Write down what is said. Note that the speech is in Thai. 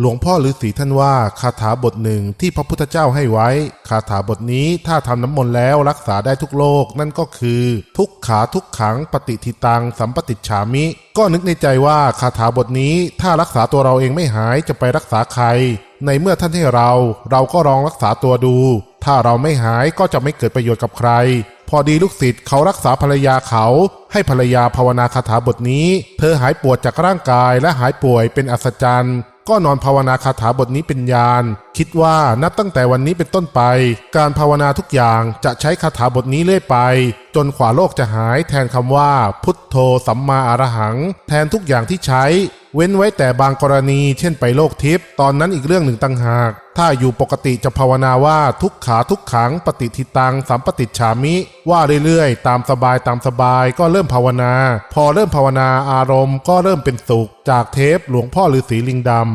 หลวงพ่อฤาษีท่านว่าคาถาบทหนึ่งที่พระพุทธเจ้าให้ไว้ คาถาบทนี้ถ้าทำน้ำมนต์แล้วรักษาได้ทุกโรคนั่นก็คือ ทุกขาทุกขังปฏิทิตังสัมปติฉามิ ก็นึกในใจว่าคาถาบทนี้ถ้ารักษาตัวเราเองไม่หายจะไปรักษาใคร ในเมื่อท่านให้เรา เราก็ลองรักษาตัวดู ถ้าเราไม่หายก็จะไม่เกิดประโยชน์กับใคร พอดีลูกศิษย์เขารักษาภรรยาเขา ให้ภรรยาภาวนาคาถาบทนี้ เธอหายปวดจากร่างกายและหายป่วยเป็นอัศจรรย์ ก็นอนภาวนาคาถาบทนี้เป็นยานคิดว่านับตั้งแต่วันนี้เป็นต้นไป การภาวนาทุกอย่างจะใช้คาถาบทนี้เรื่อยไป จนขวาโลกจะหายแทนคำว่า พุทโธสัมมาอรหัง แทนทุกอย่างที่ใช้ เว้นไว้แต่บางกรณี เช่นไปโลกทิพย์ตอนนั้นอีกเรื่องหนึ่งต่างหาก ถ้าอยู่ปกติจะภาวนาว่าทุกขาทุกขังปฏิทิตังสัมปติฉามิ ว่าเรื่อยๆ ตามสบายตามสบายก็เริ่มภาวนา พอเริ่มภาวนาอารมณ์ก็เริ่มเป็นสุข จากเทปหลวงพ่อฤาษีลิงดำ